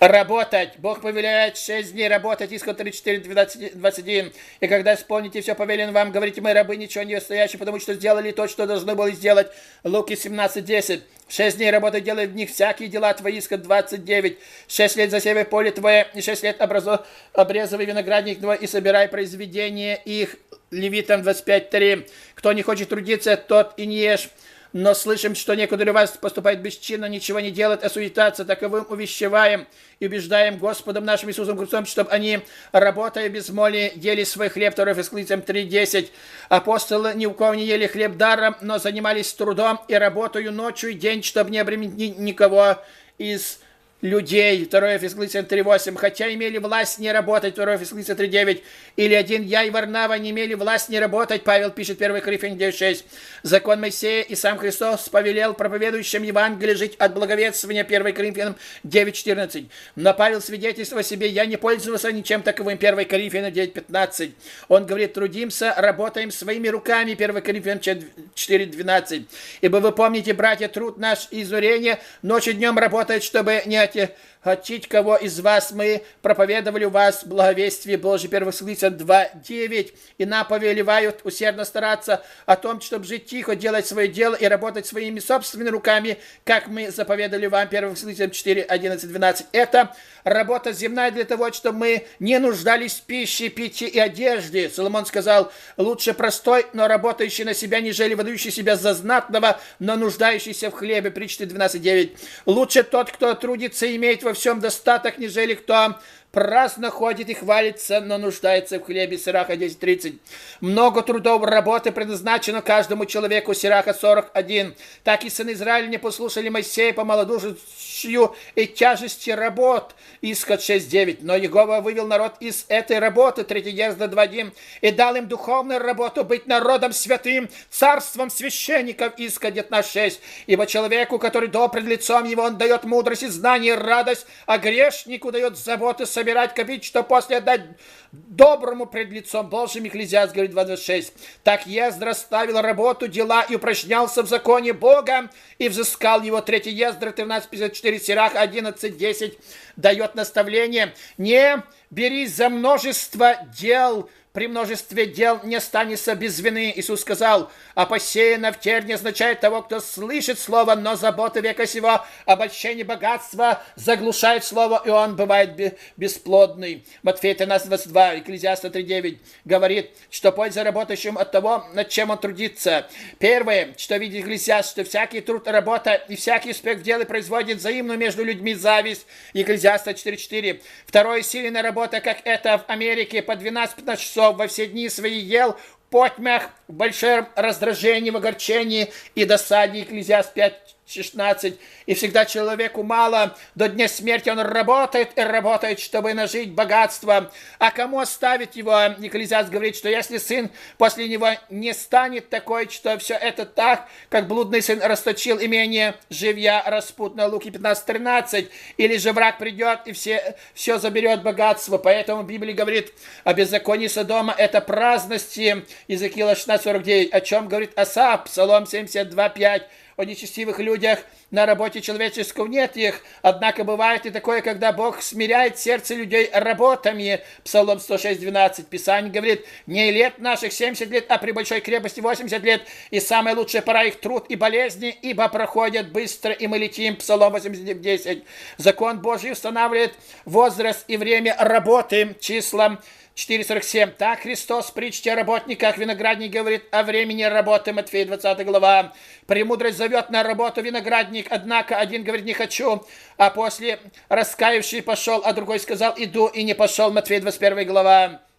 работать. Бог повелевает 6 дней работать, Исход 34, 12, 21. И когда исполните все повелено вам, говорите, мы рабы, ничего не стоящие, потому что сделали то, что должны были сделать. Луки 17, 10. Шесть дней работы делай в них всякие дела твои, Исход 29. Шесть лет засевай поле твое, и шесть лет образу, обрезывай виноградник твой, и собирай произведения их. Левитам 25.3. Кто не хочет трудиться, тот и не ешь но слышим, что некоторые вас поступают бесчинно, ничего не делают, а суетаться, таковым увещеваем и убеждаем Господом нашим Иисусом Христом, чтобы они, работая без моли, ели свой хлеб, 2 Фесклицам 3.10. Апостолы ни у кого не ели хлеб даром, но занимались трудом и работаю ночью и день, чтобы не обременить никого из людей, 2 Фесклицам 3.8, хотя имели власть не работать, 2 Фесклицам 3.9, или один я и Варнава не имели власть не работать, Павел пишет 1 Коринфян 9.6. Закон Моисея и сам Христос повелел проповедующим Евангелие жить от благовествования 1 Коринфянам 9.14. Но Павел свидетельствовал себе, я не пользовался ничем таковым 1 Коринфянам 9.15. Он говорит, трудимся, работаем своими руками 1 Коринфянам 4.12. Ибо вы помните, братья, труд наш изурение, ночью днем работает, чтобы не знаете, хотите кого из вас мы проповедовали у вас благовестие Божье, 1 Слыцам 2.9, и нам повелевают усердно стараться о том, чтобы жить тихо, делать свое дело и работать своими собственными руками, как мы заповедали вам, 1 Слыцам 4, 11, 12. Это работа земная для того, чтобы мы не нуждались в пище, питье и одежде. Соломон сказал, лучше простой, но работающий на себя, нежели выдающий себя за знатного, но нуждающийся в хлебе. Притча 12.9. Лучше тот, кто трудится, имеет во всем достаток, нежели кто праздно ходит и хвалится, но нуждается в хлебе. Сираха 10.30. Много трудов работы предназначено каждому человеку. Сираха 41. Так и сын Израиля не послушали Моисея по малодушию и тяжести работ. Исход 6.9. Но Егова вывел народ из этой работы. 3 Езда 2.1. И дал им духовную работу быть народом святым, царством священников. Исход 19.6. Ибо человеку, который до пред лицом его, он дает мудрость и знание, радость, а грешнику дает заботы, собирать, копить, что после отдать доброму пред лицом Божьим. Экклезиаст говорит 26. Так Ездра ставил работу, дела и упражнялся в законе Бога и взыскал его. Третий Ездра 13.54, Сирах 11.10 дает наставление. Не берись за множество дел, при множестве дел не останется без вины. Иисус сказал, а посеяно в терне означает того, кто слышит слово, но забота века сего, обольщение богатства заглушает слово, и он бывает бесплодный. Матфея 13, 22, Экклезиаста 3.9 говорит, что польза работающим от того, над чем он трудится. Первое, что видит Экклезиаст, что всякий труд, работа и всякий успех в деле производит взаимную между людьми зависть. Экклезиаста 4.4. Второе, сильная работа, как это в Америке, по 12-15 часов часов во все дни свои ел, потьмях, в большом раздражении, в огорчении и досаде. Экклезиаст 5, 16. И всегда человеку мало, до дня смерти он работает и работает, чтобы нажить богатство. А кому оставить его? Экклезиаст говорит, что если сын после него не станет такой, что все это так, как блудный сын расточил имение живья распутно, Луки 15, 13, или же враг придет и все, все заберет богатство. Поэтому Библия говорит о беззаконии Содома, это праздности, Иезекиила 16, 49, о чем говорит Асап, Псалом 72, 5, о нечестивых людях на работе человеческом нет их. Однако бывает и такое, когда Бог смиряет сердце людей работами. Псалом 106.12. Писание говорит, не лет наших 70 лет, а при большой крепости 80 лет. И самая лучшая пора их труд и болезни, ибо проходят быстро, и мы летим. Псалом 89.10. Закон Божий устанавливает возраст и время работы числом 4.47. Так Христос притчи о работниках виноградник говорит о времени работы. Матфея 20 глава. Премудрость зовет на работу виноградник, однако один говорит не хочу, а после раскаявший пошел, а другой сказал иду и не пошел. Матфея 21 глава.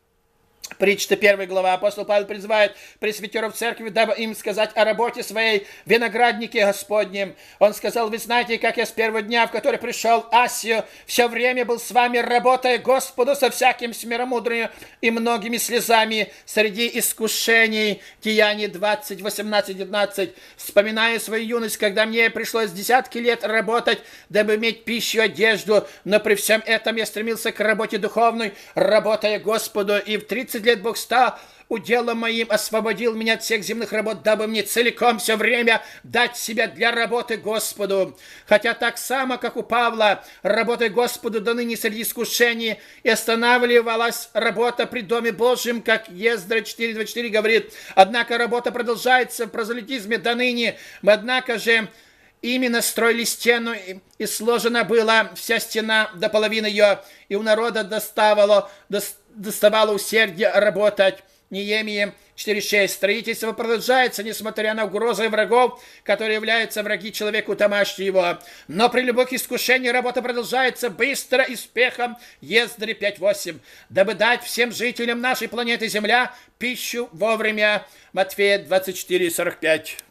Притча 1 глава. Апостол Павел призывает пресвитеров церкви, дабы им сказать о работе своей винограднике Господнем. Он сказал, вы знаете, как я с первого дня, в который пришел Асию, все время был с вами, работая Господу со всяким смиромудрием и многими слезами среди искушений. Деяний 20, 18, 19. Вспоминая свою юность, когда мне пришлось десятки лет работать, дабы иметь пищу и одежду, но при всем этом я стремился к работе духовной, работая Господу, и в 30 лет Бог стал уделом моим освободил меня от всех земных работ, дабы мне целиком все время дать себя для работы Господу. Хотя так само, как у Павла, работой Господу до ныне среди искушений и останавливалась работа при Доме Божьем, как Ездра 4.24 говорит. Однако работа продолжается в прозелитизме до ныне. Однако же Именно строили стену, и сложена была вся стена до половины ее, и у народа доставало, доставало усердие работать. Неемия 4.6. Строительство продолжается, несмотря на угрозы врагов, которые являются враги человеку домашнего. Но при любых искушениях работа продолжается быстро и успехом. Ездри 5.8. Дабы дать всем жителям нашей планеты Земля пищу вовремя. Матфея 24.45.